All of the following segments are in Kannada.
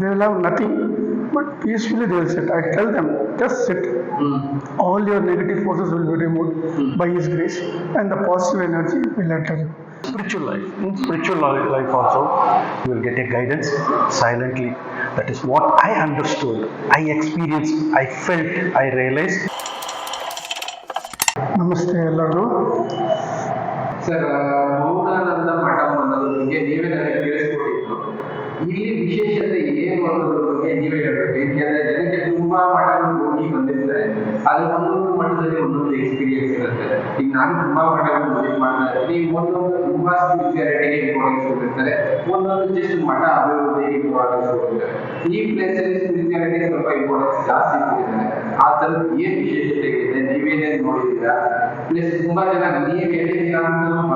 they will have nothing, but peacefully they will sit. I tell them, just sit. All your negative forces will be removed by His grace, and the positive energy will enter you. spiritual life. In spiritual li- life also, you will get a guidance silently. That is what I understood, I experienced, I felt, I realized. ನಮಸ್ತೆ ಎಲ್ಲರಿಗೂ ಸರ್ ಮೌನಾನಂದ ಅನ್ನೋದ್ರ ಬಗ್ಗೆ ನೀವೇ ಹೇಳ್ಬೇಕು ಯಾಕೆಂದ್ರೆ ಜನಕ್ಕೆ ತುಂಬಾ ಮಠಗಳು ಹೋಗಿ ಬಂದಿರ್ತಾರೆ ಅದ್ರ ಒಂದೊಂದು ಮಠದಲ್ಲಿ ಒಂದೊಂದು ಎಕ್ಸ್ಪೀರಿಯನ್ಸ್ ಇರುತ್ತೆ ಈಗ ನಾನು ತುಂಬಾ ಮಠಗಳು ವಿಸಿಟ್ ಮಾಡ್ತಾ ಇರ್ತೀನಿ ಒಂದೊಂದು ತುಂಬಾ ಸ್ಪಿರಿಚುಯಾಲಿಟಿಗೆ ಇಂಪಾರ್ಟೆನ್ಸ್ ಕೊಟ್ಟಿರ್ತಾರೆ ಒಂದೊಂದು ಜಸ್ಟ್ ಮಠ ಅಭಿವೃದ್ಧಿಗೆ ಇಂಪಾರ್ಟೆನ್ಸ್ ಕೊಟ್ಟಿರ್ತಾರೆ ಈ ಪ್ಲೇಸ್ ಅಲ್ಲಿ ಸ್ಪಿರಿಚುಯಾಲಿಟಿ ಸ್ವಲ್ಪ ಇಂಪಾರ್ಟೆನ್ಸ್ ಜಾಸ್ತಿ ಕೊಟ್ಟಿದ್ದಾರೆ ಆ ಥರದ್ದು ಏನ್ ವಿಶೇಷತೆ ಇದೆ ನೀವೇನೇನ್ ನೋಡಿದ್ದೀರಾ ಪ್ಲಸ್ ತುಂಬಾ ಜನ ನೀವ್ ಹೇಳಿದ್ದೀರಾ ಅಂತ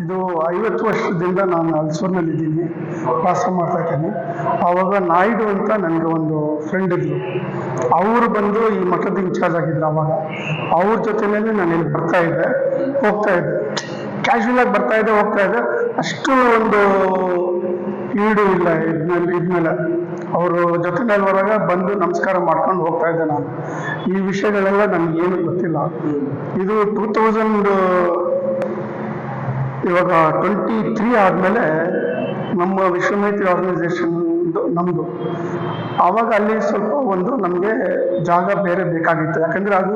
ಇದು ಐವತ್ತು ವರ್ಷದಿಂದ ನಾನು ಹಲ್ಸೂರಿನಲ್ಲಿದ್ದೀನಿ, ವಾಸ ಮಾಡ್ತಾ ಆವಾಗ ನಾಯ್ಡು ಅಂತ ನನಗೆ ಒಂದು ಫ್ರೆಂಡ್ ಇದ್ರು. ಅವರು ಬಂದು ಈ ಮಠದ ಇನ್ಚಾರ್ಜ್ ಆಗಿದ್ರು ಅವಾಗ. ಅವ್ರ ಜೊತೆಯಲ್ಲಿ ನಾನು ಇಲ್ಲಿ ಬರ್ತಾ ಇದ್ದೆ, ಹೋಗ್ತಾ ಇದ್ದೆ. ಕ್ಯಾಶುವಲ್ ಆಗಿ ಬರ್ತಾ ಇದ್ದೆ, ಹೋಗ್ತಾ ಇದ್ದೆ. ಅಷ್ಟು ಒಂದು ಈಡು ಇಲ್ಲ ಇದ್ಮೇಲೆ ಇದ್ಮೇಲೆ. ಅವರು ಜೊತೆನಲ್ಲಿ ಬರುವಾಗ ಬಂದು ನಮಸ್ಕಾರ ಮಾಡ್ಕೊಂಡು ಹೋಗ್ತಾ ಇದ್ದೆ ನಾನು. ಈ ವಿಷಯಗಳೆಲ್ಲ ನನಗೇನು ಗೊತ್ತಿಲ್ಲ. ಇದು ಟೂ ತೌಸಂಡ್ ಇವಾಗ ಟ್ವೆಂಟಿ ತ್ರೀ ಆದಮೇಲೆ ನಮ್ಮ ವಿಶ್ವಮೈತ್ರಿ ಆರ್ಗನೈಸೇಷನ್ ನಮ್ಮದು ಆವಾಗ ಅಲ್ಲಿ ಸ್ವಲ್ಪ ಒಂದು ನಮಗೆ ಜಾಗ ಬೇರೆ ಬೇಕಾಗಿತ್ತು. ಯಾಕಂದರೆ ಅದು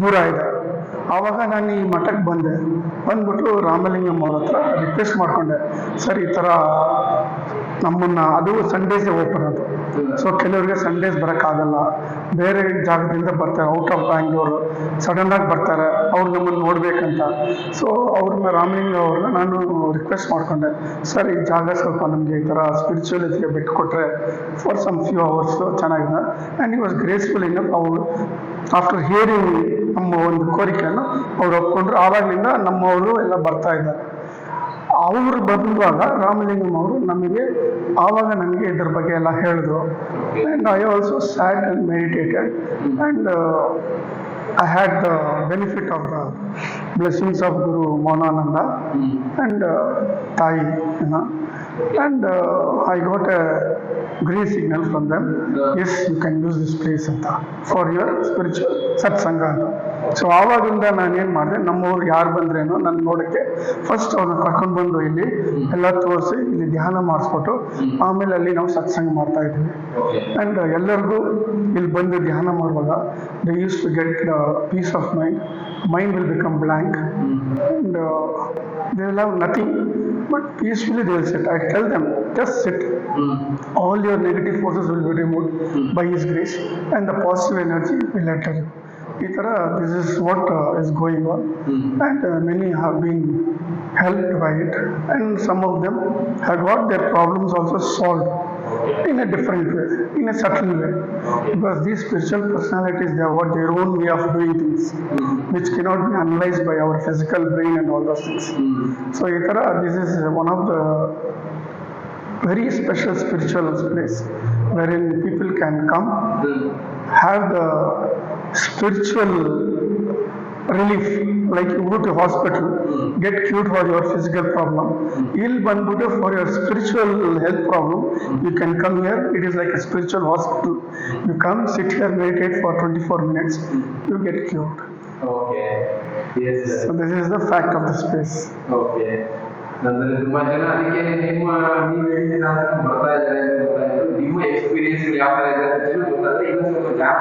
ದೂರ ಇದೆ. ಆವಾಗ ನಾನು ಈ ಮಠಕ್ಕೆ ಬಂದೆ. ಬಂದ್ಬಿಟ್ಟು ರಾಮಲಿಂಗಂ ಅವ್ರ ಹತ್ರ ರಿಕ್ವೆಸ್ಟ್ ಮಾಡಿಕೊಂಡೆ. ಸರ್, ಈ ಥರ ನಮ್ಮನ್ನು ಅದು ಸಂಡೇಸೇ ಓಪನ್ ಅದು ಸೊ ಕೆಲವರಿಗೆ ಸಂಡೇಸ್ ಬರೋಕ್ಕಾಗಲ್ಲ. ಬೇರೆ ಜಾಗದಿಂದ ಬರ್ತಾರೆ. ಔಟ್ ಆಫ್ ಬ್ಯಾಂಗ್ಳೂರು ಆಗಿ ಬರ್ತಾರೆ. ಅವ್ರು ನಮ್ಮನ್ನು ನೋಡ್ಬೇಕಂತ. ಸೊ ಅವ್ರನ್ನ ರಾಮಲಿಂಗ ಅವ್ರನ್ನ ನಾನು ರಿಕ್ವೆಸ್ಟ್ ಮಾಡ್ಕೊಂಡೆ. ಸರ್, ಈ ಜಾಗ ಸ್ವಲ್ಪ ನಮಗೆ ಈ ಥರ ಸ್ಪಿರಿಚುವಲಿಟಿಗೆ ಬಿಟ್ಟು ಕೊಟ್ಟರೆ ಫಾರ್ ಸಮ್ ಫ್ಯೂ ಅವರ್ಸ್ ಚೆನ್ನಾಗಿದೆ ಆ್ಯಂಡ್ ಈ ವಾಸ್ ಗ್ರೇಸ್ಫುಲ್ ಇನಫ್ ಅವರು ಆಫ್ಟರ್ ಹಿಯರಿಂಗ್ ನಮ್ಮ ಒಂದು ಕೋರಿಕೆಯನ್ನು, ಅವ್ರು ಒಪ್ಕೊಂಡ್ರು. ಆವಾಗಲಿಂದ ನಮ್ಮವರು ಎಲ್ಲ ಬರ್ತಾ ಇದ್ದಾರೆ. ಅವರು ಬಂದಾಗ ರಾಮಲಿಂಗಂ ಅವರು ನಮಗೆ ಆವಾಗ ನನಗೆ ಇದ್ರ ಬಗ್ಗೆ ಎಲ್ಲ ಹೇಳಿದ್ರು. And I also sat and meditated and I had the benefit of the blessings of Guru Mounananda and ತಾಯಿ and I got a green signal from them yes you can use this place ಅಂತ ಫಾರ್ ಯುವರ್ ಸ್ಪಿರಿಚುವಲ್ ಸತ್ಸಂಗ ಅಂತ ಸೊ ಆವಾಗಿಂದ ನಾನು ಏನು ಮಾಡಿದೆ ನಮ್ಮವ್ರು ಯಾರು ಬಂದ್ರೇನು ನನ್ನ ನೋಡಕ್ಕೆ ಫಸ್ಟ್ ಅವ್ರನ್ನ ಕರ್ಕೊಂಡು ಬಂದು ಇಲ್ಲಿ ಎಲ್ಲ ತೋರಿಸಿ ಇಲ್ಲಿ ಧ್ಯಾನ ಮಾಡಿಸ್ಬಿಟ್ಟು ಆಮೇಲೆ ಅಲ್ಲಿ ನಾವು ಸತ್ಸಂಗ ಮಾಡ್ತಾ ಇದ್ದೀವಿ ಅಂಡ್ ಆ್ಯಂಡ್ ಎಲ್ಲರಿಗೂ ಇಲ್ಲಿ ಬಂದು ಧ್ಯಾನ ಮಾಡುವಾಗ the use to get the peace of mind mind will become blank and they will have nothing but peacefully they will set I tell them just sit all your negative forces will be remove by His grace and the positive energy will enter you. ಈ ಥರ this is what is going on and many have been helped by it and some of them have got their problems also solve in a different way, in a subtle way. Because these spiritual personalities, they have got their own way of doing things, which cannot be analyzed by our physical brain and all those things. So, Itara, this is one of the very special spiritual place wherein people can come, have the spiritual relief like you go to hospital hmm. get cured for your physical problem. Hmm. Ill banbudu for your spiritual health problem. Hmm. You can come here it is like a spiritual hospital. You come sit here meditate for 24 minutes you get cured. Okay. Yes so this is the fact of the space. Okay. ಅಂದ್ರೆ ತುಂಬಾ ಜನ ಅದಕ್ಕೆ ನಿಮ್ಮ ನೀವು ಹೇಳಿದ ಬರ್ತಾ ಇದ್ದಾರೆ ಅಂತ ಗೊತ್ತಾಯ್ತು ನಿಮ್ಮ ಎಕ್ಸ್ಪೀರಿಯನ್ಸ್ ಯಾವ ತರ ಇದೆ ಅಂತ ಹೇಳಿ ಗೊತ್ತಾದ್ರೆ ಇನ್ನೂ ಸ್ವಲ್ಪ ಜನ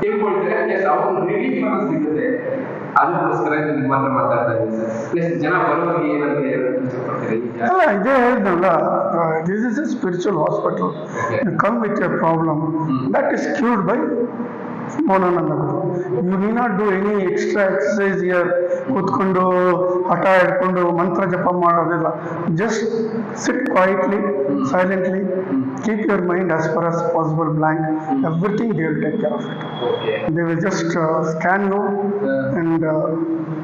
ತಿಳ್ಕೊಳ್ತಾರೆ ಪ್ಲಸ್ ಅವ್ರು ರಿಲೀಫ್ ಅನ್ನೋದು ಸಿಗುತ್ತೆ ಅದಕ್ಕೋಸ್ಕರ ನಿಮ್ಮ ಹತ್ರ ಮಾತಾಡ್ತಾ ಇದ್ದೀನಿ ಸರ್ ಪ್ಲಸ್ ಜನ ಬರೋರಿಗೆ ಏನಂತ ಹೇಳೋದಕ್ಕೆ ಇಷ್ಟಪಡ್ತೀರಿ ಈ ಜಾಗ ಅಲ್ಲ ಇದೇ ಹೇಳಿದ್ನಲ್ಲ this is a spiritual hospital you come with your problem that is cured by Mounananda you need not do any extra exercise here ಕೂತ್ಕೊಂಡು ಹಠ ಹಿಡ್ಕೊಂಡು ಮಂತ್ರ ಜಪ ಮಾಡೋದಿಲ್ಲ. Just sit quietly silently keep your mind as far as possible blank everything they will take care of it they will will just you uh,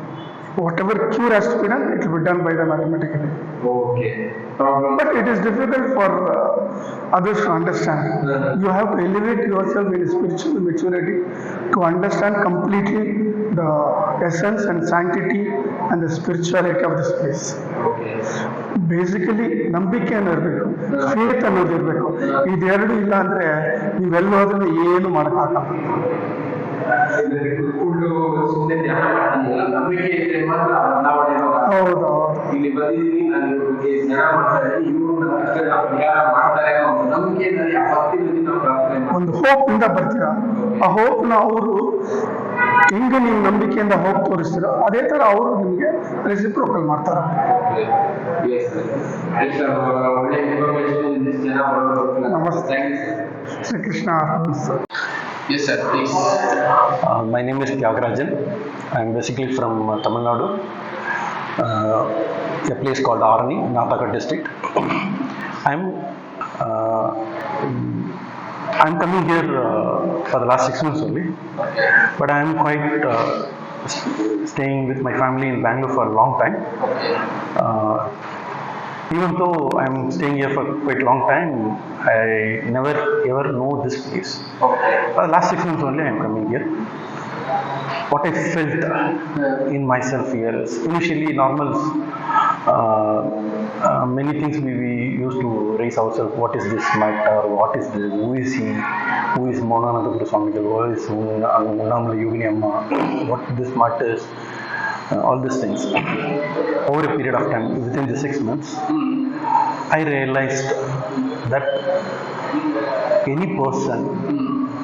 whatever cure has to be done, it will be done by the automatically. Okay. Problem. But it is difficult for uh, others to understand. Uh -huh. You have to elevate yourself in spiritual maturity to understand completely the essence and sanctity and the spirituality of this place. Okay. Basically ನಂಬಿಕೆ ಅನ್ನೋದಿರಬೇಕು ಫೇತ್ ಅನ್ನೋದಿರಬೇಕು ಇದೆರಡು ಇಲ್ಲ ಅಂದರೆ ನೀವೆಲ್ಲೋದ್ರೂ ಏನು ಮಾಡೋಕ್ಕಾಗಲ್ಲ ಬಂದಿದ್ದೀನಿ ನಾನು ಇವ್ರ ಬಗ್ಗೆ ಮಾಡ್ತಾ ಇದ್ದೀನಿ ಇವರು ನನ್ನ ಕಷ್ಟದ ಪರಿಹಾರ ಮಾಡ್ತಾರೆ ಅನ್ನೋ ಒಂದು ನಂಬಿಕೆಯಲ್ಲಿ ಆ ಭಕ್ತಿಯಲ್ಲಿ ನಾವು ಪ್ರಾರ್ಥನೆ ಒಂದು ಹೋಪ್ನಿಂದ ಬರ್ತೀರಾ? ಆ ಹೋಪ್ನ ಅವರು ಹೆಂಗೆ ನೀವು ನಂಬಿಕೆಯಿಂದ ಹೋಪ್ ತೋರಿಸ್ತೀರೋ? ಅದೇ ತರ ಅವರು ನಿಮಗೆ ರೆಸಿಪ್ರೋಕಲ್ ಮಾಡ್ತಾರೆ. Yes, sir. Yes, sir. ನಮಸ್ತೆ. Thank Krishna yes sir please Uh, my name is Tyagarajan. I'm basically from uh, Tamil Nadu, uh, a place called Arni, Nataka district. I'm uh, I'm coming here uh, for the last six months only, but I'm quite uh, staying with my family in Bangalore for a long time. Uh, even though I'm staying here for quite a long time, I never ever know this place. For the last six months only I am coming here. What I felt in myself here is initially normal. Uh, uh, many things we, we used to raise ourselves. What is this matter? What is this? Who is he? Who is Monananda Swamigal? Who is Unnamala Yogini Amma? What this matters? Uh, all these things. Over a period of time, within the six months, I realized that any person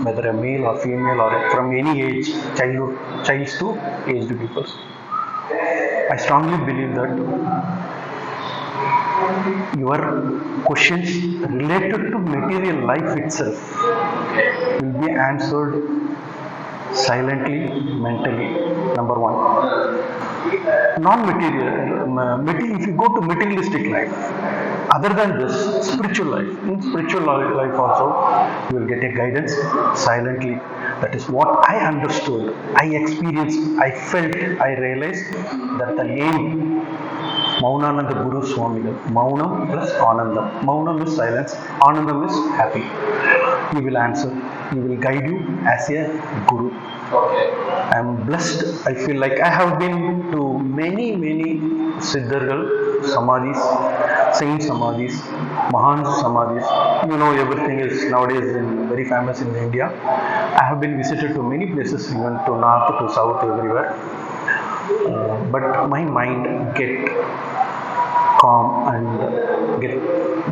whether a male or female or from any age, childhood, childs to aged people. I strongly believe that your questions related to material life itself will be answered silently, mentally. Number one. Non-material, um, uh, ma- if you go to materialistic life, other than this, spiritual life, in spiritual life also, you will get a guidance silently. That is what I understood, I experienced, I felt, I realized that the name Maunananda Guru Swamigal, Maunam plus Anandam. Maunam is silence, Anandam is happy. He will answer, he will guide you as a Guru. Okay I am blessed. I feel like I have been to many, many Siddhargal Samadhis, Saint Samadhis, Mahan Samadhis. You know, everything is nowadays very famous in India. I have been visited to many places, even to north, to south, everywhere. Uh, but my mind get calm and get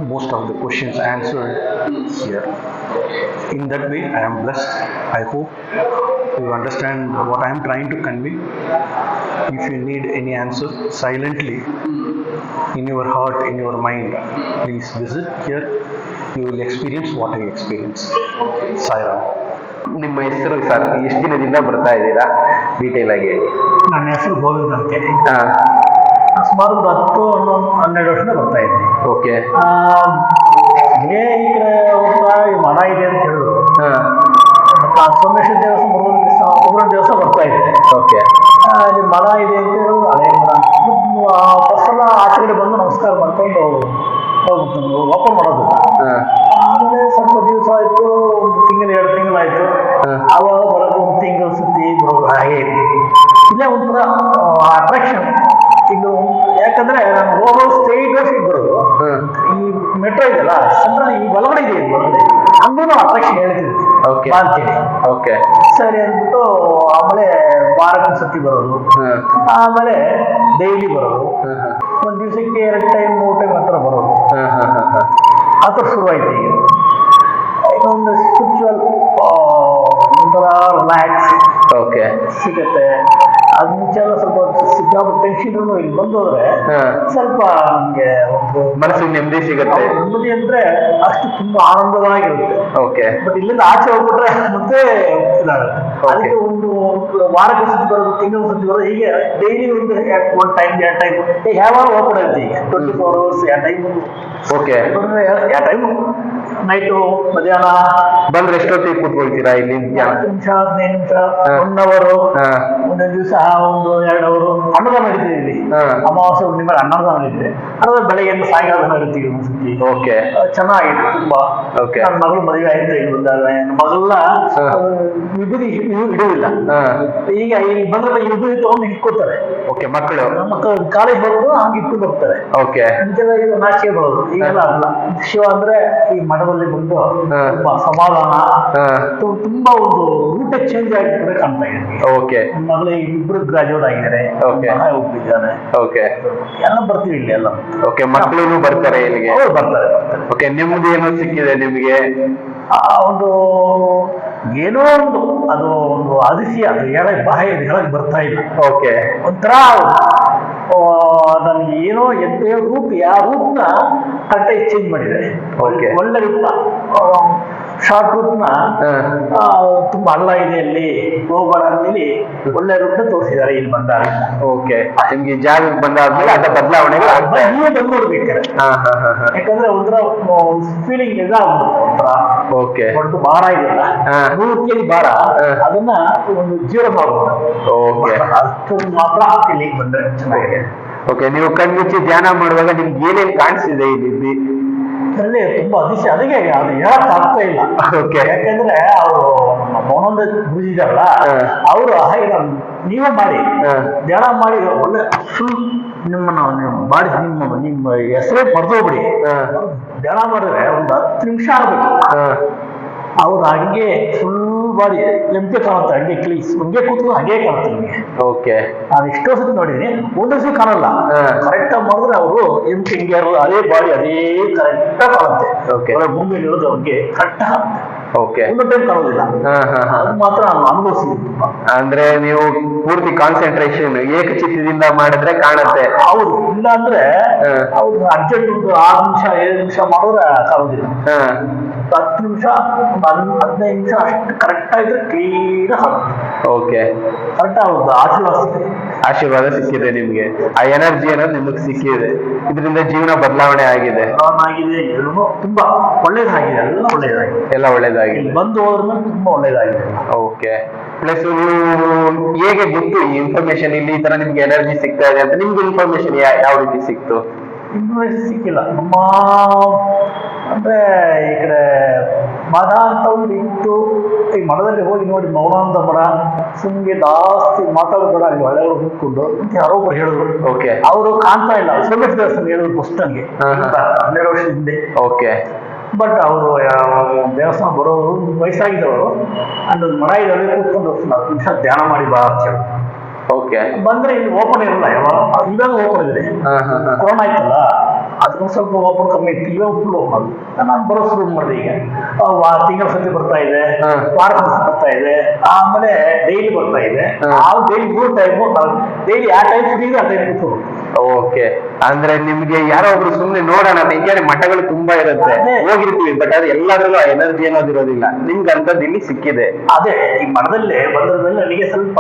most of the questions answered here. In that way, I am blessed. I hope you understand what I am trying to convey. If you need any answer, silently in your heart, in your mind, please visit here. You will experience what I experienced. Sairam. ನಿಮ್ಮ ಹೆಸರು ಸರ್ ಎಷ್ಟು ದಿನದಿಂದ ಬರ್ತಾ ಇದ್ದೀರಾ ಡೀಟೇಲ್ ಆಗಿ ಹೇಳಿ ನನ್ನ ಹೆಸರು ಗೋವಿಂದ ಅಂತ ಹೇಳಿ ಹಾ ನಾನು ಸುಮಾರು ಒಂದು ಹತ್ತು ಹನ್ನೆರಡು ವರ್ಷದಿಂದ ಬರ್ತಾ ಇದ್ದೀನಿ ಓಕೆ. ಏ ಹೀಗೆ ಈ ಕಡೆ ಹೋಗ್ತಾ ಈ ಮಠ ಇದೆ ಅಂತ ಹೇಳಿದ್ರು. ಆ ಸೋಮೇಶ್ವರ ದೇವಸ್ಥಾನ ಮೂರು ದಿವಸ ಮೂರು ದಿವಸ ಬರ್ತಾ ಇದೆ. ಓಕೆ. ಇಲ್ಲಿ ಮಠ ಇದೆ ಅಂತ ಹೇಳಿದ್ರು ಹಳೆ ಮಠ. ಫಸ್ಟ್ ಎಲ್ಲ ಆಚೆ ಕಡೆ ಬಂದು ನಮಸ್ಕಾರ ಮಾಡ್ಕೊಂಡು ಹೋಗ್ಬಿಟ್ಟು ಓಪನ್ ಮಾಡೋದು. ಆಮೇಲೆ ಸ್ವಲ್ಪ ದಿವಸ ಆಯಿತು ಒಂದು ತಿಂಗಳು ಎರಡು ತಿಂಗಳು ಆಯಿತು. ಅವಾಗ ಬರೋದು ಒಂದು ತಿಂಗಳು ಸುತ್ತಿ ಹಾಗೆ ಇಲ್ಲ ಇಲ್ಲೇ ಒಂಥರ ಅಟ್ರಾಕ್ಷನ್ ಮೆಟ್ರೋ ಇದೆಯಲ್ಲ ಸೆಂಟ್ರಲ್ ಈ ಒಳಗಡೆ ಇದೆ ಅಂದ್ರೂ ಒಳಗಡೆ. ಹಂಗೂ ಅಟ್ರಾಕ್ಷನ್ ಹೇಳಿದ್ವಿ. ಅಂತೇಳಿ ಓಕೆ ಸರಿ ಅಂದ್ಬಿಟ್ಟು ಆಮೇಲೆ ವಾರಕ್ಕೆ ಸತಿ ಬರೋದು. ಆಮೇಲೆ ಡೈಲಿ ಬರೋದು. ಒಂದ್ ದಿವಸಕ್ಕೆ ಎರಡು ಟೈಮ್ ಮೂರು ಟೈಮ್ ಹತ್ರ ಬರೋದು. ಆ ಥರ ಶುರುವಾಯ್ತು ಈಗ. ಇನ್ನೊಂದು ಸ್ಪಿರಿಚುವಲ್ ಒಂಥರ ರಿಲ್ಯಾಕ್ಸ್ ಓಕೆ ಸಿಗುತ್ತೆ. ಅದು ಮುಂಚೆ ಎಲ್ಲ ಸ್ವಲ್ಪ ಸಿಕ್ಕಾಪಟ್ಟೆ ಟೆನ್ಷನ್ ಇಲ್ಲಿ ಬಂದು ಹೋದ್ರೆ ಸ್ವಲ್ಪ ನಮ್ಗೆ ಒಂದು ಮನಸ್ಸಿಗೆ ನೆಮ್ಮದಿ ಸಿಗುತ್ತೆ. ನೆಮ್ಮದಿ ಅಂದ್ರೆ ಅಷ್ಟು ತುಂಬಾ ಆನಂದವಾಗಿರುತ್ತೆ ಓಕೆ. ಬಟ್ ಇಲ್ಲಿಂದ ಆಚೆ ಹೋಗ್ಬಿಟ್ರೆ ಮತ್ತೆ ಇದಾಗುತ್ತೆ. ಅದಕ್ಕೆ ಒಂದು ವಾರಕ್ಕೆ ಸುತ್ತಿ ಬರೋದು ತಿಂಗಳ ಸುತ್ತಿ ಬರೋದು ಹೀಗೆ ಡೈಲಿ ಒಂದು ಒಂದು ಟೈಮ್ ಎರಡು ಟೈಮ್ ಯಾವಾಗ ಓಪನ್ ಆಗುತ್ತೆ ಈಗ. ಟ್ವೆಂಟಿ ಫೋರ್ ಅವರ್ಸ್ ಯಾವ ಟೈಮ್ ಓಕೆ ಯಾವ ಟೈಮ್ ನೈಟು ಮಧ್ಯಾಹ್ನ. ಬಂದ್ರೆ ಎಷ್ಟೊತ್ತಿಗೆ ಕೂತ್ಕೊಳ್ತೀರಾ ಇಲ್ಲಿ? ಹತ್ತು ನಿಮಿಷ ಹದಿನೈದು ನಿಮಿಷ. ಒನ್ ಅವರು. ಒಂದೊಂದು ದಿವಸ ಒಂದು ಎರಡು ಅವರು ಅನ್ನದಾನ ಹಾ. ಅಮಾವಾಸ್ಯೆ ಹುಣ್ಣಿಮೆ ಅನ್ನದಾನ ನಡೀತಿದೆ. ಅನ್ನದ ಬೆಳಗ್ಗೆಯಿಂದ ಸಾಯಂಕಾಲ ನಡೀತೀವಿ ಒಂದ್ಸತಿ ಓಕೆ ಚೆನ್ನಾಗಿದೆ ತುಂಬಾ. ಓಕೆ ನನ್ನ ಮಗಳು ಮದುವೆ ಆಯ್ತು ಇಲ್ಲಿ ಬಂದಾಗ ಹಾ. ವಿಭೂತಿ ಇಡುವುದಿಲ್ಲ. ಈಗ ಇಲ್ಲಿ ಬಂದ್ರೆ ವಿಭೂತಿ ತಗೊಂಡು ಇಟ್ಕೋತಾರೆ ಓಕೆ ಮಕ್ಕಳು. ಮಕ್ಕಳು ಕಾಲೇಜ್ ಬರೋದು ಹಂಗೆ ಇಟ್ಕೊಂಡು ಹೋಗ್ತಾರೆ. ಓಕೆ ಅಂತೆಲ್ಲ ಇದು ನಾಚಿಕೆ ಬರೋದು. ಈಗೆಲ್ಲ ಅಲ್ಲ. ಶಿವ ಅಂದ್ರೆ ಈ ಮಠದಲ್ಲಿ ಬಂದು ತುಂಬಾ ಸಮಾಧಾನ ತುಂಬಾ ಒಂದು ರೂಟ ಚೇಂಜ್ ಆಗ್ತದೆ ಕಾಣ್ತಾ ಇದೆ. ಓಕೆ ಮಗಳು ಇಬ್ರು ಗ್ರಾಜುಯೇಟ್ ಆಗಿದ್ದಾರೆ. Okay. ಮಗ ಒಬ್ಬಿದ್ದಾನೆ ಓಕೆ ಎಲ್ಲ ಬರ್ತೀವಿ ಇಲ್ಲಿ ಎಲ್ಲ. ಓಕೆ ಮಕ್ಕಳು ಬರ್ತಾರೆ ಇಲ್ಲಿಗೆ. ಅವ್ರು ಬರ್ತಾರೆ ಬರ್ತಾರೆ. ಓಕೆ ನಿಮ್ದು ಏನೋ ಸಿಕ್ಕಿದೆ ನಿಮಗೆ? ಆ ಒಂದು ಏನೋ ಒಂದು ಅದು ಒಂದು ಅದಿಸಿ ಅದು ಹೇಳಕ್ ಬಾಯಿ ಹೇಳಕ್ ಬರ್ತಾ ಇಲ್ಲ. ಓಕೆ ಒಂಥರ ನನ್ಗೆ ಏನೋ ಎಂತ ರೂಪ ಯಾವ ರೂಪನ ಕರೆಕ್ಟಾಗಿ ಚೇಂಜ್ ಮಾಡಿದ್ದಾರೆ. ಓಕೆ ಒಳ್ಳೆ ರೂಪ ಶಾರ್ಟ್ ರೂಪ್ನ ತುಂಬಾ ಹಳ್ಳ ಇದೆ ಅಲ್ಲಿ ಹೋಗಬೇಡ ಅಂತೇಳಿ ಒಳ್ಳೆ ರೂಟ್ ತೋರಿಸಿದ್ದಾರೆ ಇಲ್ಲಿ ಬಂದಾಗ. ಓಕೆ ನಿಮ್ಗೆ ಜಾಗಕ್ಕೆ ಬಂದಾದ್ಮೇಲೆ ಅದ ಬದಲಾವಣೆಗಳು ಇದೆ. ಬಂದು ನೋಡ್ಬೇಕಾರೆ ಯಾಕಂದ್ರೆ ಒಂಥರ ಫೀಲಿಂಗ್ ಇದಾಗ್ಬಿಡುತ್ತೆ ಒಂಥರ. ಓಕೆ. ಒಟ್ಟು ಭಾರ ಇದೆಯಲ್ಲ. ನೂರು ಕೆಜಿ ಭಾರ. ಅದನ್ನ ಒಂದು ಜೀವನ ಮಾಡ್ಬೋದು ಓಕೆ. ಅಷ್ಟು ಮಾತ್ರ ಇಲ್ಲಿಗೆ ಬಂದ್ರೆ ಚೆನ್ನಾಗಿದೆ. ಓಕೆ ನೀವು ಕಣ್ಮುಚ್ಚಿ ಧ್ಯಾನ ಮಾಡುವಾಗ ನಿಮ್ಗೆ ಏನೇನ್ ಕಾಣಿಸ್ತಿದೆ ಇಲ್ಲಿ? ಅದ್ರಲ್ಲಿ ತುಂಬಾ ಅತಿಶಯ ಅದಕ್ಕೆ ಅದು ಹೇಳಕ್ ಆಗ್ತಾ ಇಲ್ಲ. ಯಾಕಂದ್ರೆ ಅವರು ನಮ್ಮ ಮೌನಂದ ಗುರುಜಿದಾರಲ್ಲ ಅವರು ಹಾಗೆ ನೀವೇ ಮಾಡಿ. ಧ್ಯಾನ ಮಾಡಿ ಒಳ್ಳೆ ಫುಲ್ ನಿಮ್ಮನ್ನ ನೀವು ಮಾಡಿ ನಿಮ್ಮ ನಿಮ್ಮ ಹೆಸರೇ ಮರ್ತೋಗ್ಬಿಡಿ ಹಾ. ಧ್ಯಾನ ಮಾಡಿದ್ರೆ ಒಂದು ಹತ್ತು ನಿಮಿಷ ಆಗ್ಬೇಕು ಅವ್ರು ಹಂಗೆ ಫುಲ್ ಬಾಡಿ ಎಂತೆ ಕಾಣುತ್ತೆ ಹಂಗೆ ಕ್ಲೀಸ್ ಹಂಗೆ ಕೂತ್ಕೊಂಡು ಹಂಗೆ ಕಾಣುತ್ತೆ ನಿಮಗೆ. ಓಕೆ ನಾನು ಎಷ್ಟೋ ಸತಿ ನೋಡಿದೀನಿ ಒಂದು ಸತಿ ಕಾಣಲ್ಲ. ಕರೆಕ್ಟ್ ಆಗಿ ಮಾಡಿದ್ರೆ ಅವರು ಎಂತೆ ಹಿಂಗೆ ಅದೇ ಬಾಡಿ ಅದೇ ಕರೆಕ್ಟ್ ಕಾಣುತ್ತೆ. ಓಕೆ ಒಳ್ಳೆ ಭೂಮಿ ಇರೋದು ಅವ್ರಿಗೆ ಕರೆಕ್ಟ್ ಆಗುತ್ತೆ ಓಕೆ ಒಂದು ಟೈಮ್ ಕಾಣೋದಿಲ್ಲ ಅದು ಮಾತ್ರ ನಾನು ಅನುಭವಿಸಿದ್ದೀನಿ ತುಂಬಾ. ಅಂದ್ರೆ ನೀವು ಪೂರ್ತಿ ಕಾನ್ಸಂಟ್ರೇಷನ್ ಏಕಚಿತ್ತದಿಂದ ಮಾಡಿದ್ರೆ ಕಾಣುತ್ತೆ. ಹೌದು. ಇಲ್ಲ ಅಂದ್ರೆ. ಅವ್ರು ಅರ್ಜೆಂಟ್ ಒಂದು ಆರು ನಿಮಿಷ ಏಳು ನಿಮಿಷ ಮಾಡಿದ್ರೆ ಕಾಣೋದಿಲ್ಲ ಹಾ ಹತ್ತು ನಿಮಿಷ ಒಂದು ಹದಿನೈದು ನಿಮಿಷ ಅಷ್ಟು ಕರೆಕ್ಟ್ ಆಗಿದ್ರೆ ಕ್ಲೀನ್ ಓಕೆ ಕರೆಕ್ಟ್ ಆಗುತ್ತೆ ಆಶೀರ್ವಾದ ಆಶೀರ್ವಾದ ಸಿಕ್ಕಿದೆ ನಿಮ್ಗೆ. ಆ ಎನರ್ಜಿ ಅನ್ನೋದು ನಿಮಗೆ ಸಿಕ್ಕಿದೆ. ಇದರಿಂದ ಜೀವನ ಬದಲಾವಣೆ ಆಗಿದೆ. ಆಗಿದೆ ಎಲ್ಲೂ ತುಂಬಾ ಒಳ್ಳೇದಾಗಿದೆ ಎಲ್ಲ ಒಳ್ಳೇದಾಗಿದೆ. ಎಲ್ಲ ಒಳ್ಳೇದಾಗಿದೆ. ಬಂದು ಹೋದ್ರೂ ತುಂಬಾ ಒಳ್ಳೇದಾಗಿದೆ. ಓಕೆ ಪ್ಲಸ್ ನೀವು ಹೇಗೆ ಗೊತ್ತು ಈ ಇನ್ಫಾರ್ಮೇಶನ್ ಇಲ್ಲಿ ಈ ತರ ನಿಮ್ಗೆ ಎನರ್ಜಿ ಸಿಗ್ತಾ ಇದೆ ಅಂತ? ನಿಮ್ಗೆ ಇನ್ಫಾರ್ಮೇಶನ್ ಯಾವ ರೀತಿ ಸಿಕ್ತು? ಇನ್ಫಾರ್ಮೇಶನ್ ಸಿಕ್ಕಿಲ್ಲ. ನಮ್ಮ ಅಂದ್ರೆ ಈ ಕಡೆ ಮದ ಅಂತ ಒಂದು ಇತ್ತು. ಈ ಮಠದಲ್ಲಿ ಹೋಗಿ ನೋಡಿ ಮೌನಾನಂದ ಮಠ ಸುಮ್ಗೆ ಜಾಸ್ತಿ ಮಾತಾಡೋದು ಅಲ್ಲಿ ಒಳ್ಳೆಯವರು ಕೂತ್ಕೊಂಡು ಯಾರೋ ಒಬ್ಬರು ಹೇಳಿದ್ರು. ಓಕೆ. ಅವರು ಕಾಣ್ತಾ ಇಲ್ಲ. ಸೋಮೇಶ್ ದೇವಸ್ಥಾನ ಹೇಳಿದ್ರು ಫಸ್ಟ್ ನನಗೆ. ಹಾ, ಹಾ. ಹನ್ನೆರಡು ವರ್ಷ ಹಿಂದೆ. ಓಕೆ. ಬಟ್ ಅವರು ದೇವಸ್ಥಾನ ಬರೋರು ವಯಸ್ಸಾಗಿದ್ದವರು. ಅಂದ್ರೆ ಮರ ಇದ್ದಾವೆ ಕೂತ್ಕೊಂಡು ಹತ್ತು ನಿಮಿಷ ಧ್ಯಾನ ಮಾಡಿ ಬಾ ಅಂತ ಹೇಳಿ. ಓಕೆ. ಬಂದ್ರೆ ಇಲ್ಲಿ ಓಪನ್ ಇರಲ್ಲ ಯಾವಾಗ? ಇವಾಗ ಓಪನ್ ಇದೆ. ಕೊರೋನಾ ಆಯ್ತಲ್ಲ? ಅದಕ್ಕೊಂದು ಸ್ವಲ್ಪ ಓಪನ್ ಕಮ್ಮಿ ಇವಾಗ ಫುಲ್ ಓಪನ್ ನಾನು ಬರೋ ಶುರು ಮಾಡಿದೆ ಈಗ. ತಿಂಗಳ ಸತಿ ಬರ್ತಾ ಇದೆ. ವಾರ ಬರ್ತಾ ಇದೆ. ಆಮೇಲೆ ಡೈಲಿ ಬರ್ತಾ ಇದೆ. ಆ ಡೈಲಿ ಮೂರು ಟೈಮು ಡೈಲಿ ಆ ಟೈಮ್ ಫ್ರೀ ಆ ಟೈಮ್ ಕೂತ್ಕೊಂಡು ಓಕೆ ಅಂದ್ರೆ ನಿಮ್ಗೆ ಯಾರೋ ಒಬ್ರು ಸುಮ್ನೆ ನೋಡೋಣ ಅಂತ ಮಠಗಳು ತುಂಬಾ ಇರುತ್ತೆ. ಅದೇ. ಹೋಗಿರ್ತೀವಿ ಬಟ್ ಅದು ಎಲ್ಲಾದ್ರಲ್ಲೂ ಎನರ್ಜಿ ಅನ್ನೋದು ಇರೋದಿಲ್ಲ ನಿಮ್ಗೆ ಅಂತದ್ದು ಇಲ್ಲಿ ಸಿಕ್ಕಿದೆ. ಅದೇ ಈ ಮಠದಲ್ಲೇ ಬಂದ್ರ ಮೇಲೆ ನನಗೆ ಸ್ವಲ್ಪ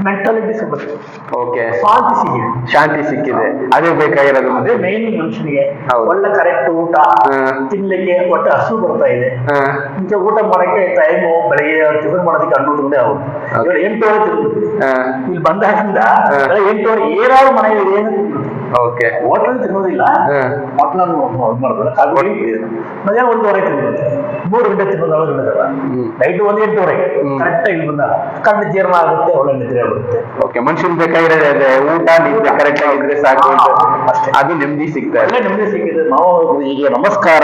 ಮೆಂಟಾಲಿಟಿ ಸಿಗುತ್ತೆ ಓಕೆ ಶಾಂತಿ ಸಿಗಿದೆ ಶಾಂತಿ ಸಿಕ್ಕಿದೆ. ಅದೇ ಬೇಕಾಗಿರೋದು ಅದೇ ಮೇನ್ ಮೈನ್ ಮನುಷ್ಯನಿಗೆ. ಹೌದು. ಒಳ್ಳೆ ಕರೆಕ್ಟ್ ಊಟ ಹಾ. ತಿನ್ಲಿಕ್ಕೆ ಒಟ್ಟು ಹಸು ಬರ್ತಾ ಇದೆ. ಹಾ. ಮುಂಚೆ ಊಟ ಮಾಡಕ್ಕೆ ಟೈಮು ಬೆಳಿಗ್ಗೆ ಟಿಫನ್ ಮಾಡೋದಕ್ಕೆ ಹನ್ನೊಂದು ಗಂಟೆ ಆಗುತ್ತೆ. ಇವಾಗ ಎಂಟುವರೆ ತಿಂದ್ಬಿಡ್ತೀವಿ ಹಾ. ಇಲ್ಲಿ ಬಂದಾಗಿಂದ. ಬೆಳಗ್ಗೆ ಎಂಟುವರೆ ಏನಾದ್ರು ಮನೆಯಲ್ಲಿ ಏನು ಓಕೆ ಹೋಟ್ಲಲ್ಲಿ ತಿನ್ನೋದಿಲ್ಲ. ಹೋಟ್ಲಲ್ಲಿ ಕಾಫಿ ಕುಡಿಯೋದು. ಮಧ್ಯಾಹ್ನ ಒಂದೂವರೆ ತಿನ್ಬಿಡುತ್ತೆ ಮೂರು ಗಂಟೆ ತಿನ್ನೋದು ಅವಳು ಗಂಟೆ. ನೈಟ್ ಒಂದು ಎಂಟುವರೆ. ಹ್ಮ್. ಕರೆಕ್ಟ್ ಇಲ್ಲಿ ಬಂದಾಗ ಕಣ್ಣು ಜೀರ್ಣ ಆಗುತ್ತೆ ಒಳ್ಳೆ ನಿದ್ರೆ ಆಗುತ್ತೆ. ಓಕೆ ಮನುಷ್ಯನ್ ಬೇಕಾಗಿರೋದೇ ಅದೇ ಊಟ ನಿದ್ರೆ ಕರೆಕ್ಟ್ ಆಗಿದ್ರೆ ಸಾಕು ಅಷ್ಟೇ. ಅದು ನೆಮ್ಮದಿ ಸಿಗ್ತಾ ಒಳ್ಳೆ ನೆಮ್ಮದಿ ಸಿಕ್ಕಿದೆ. ನಾವು ಈಗ ನಮಸ್ಕಾರ.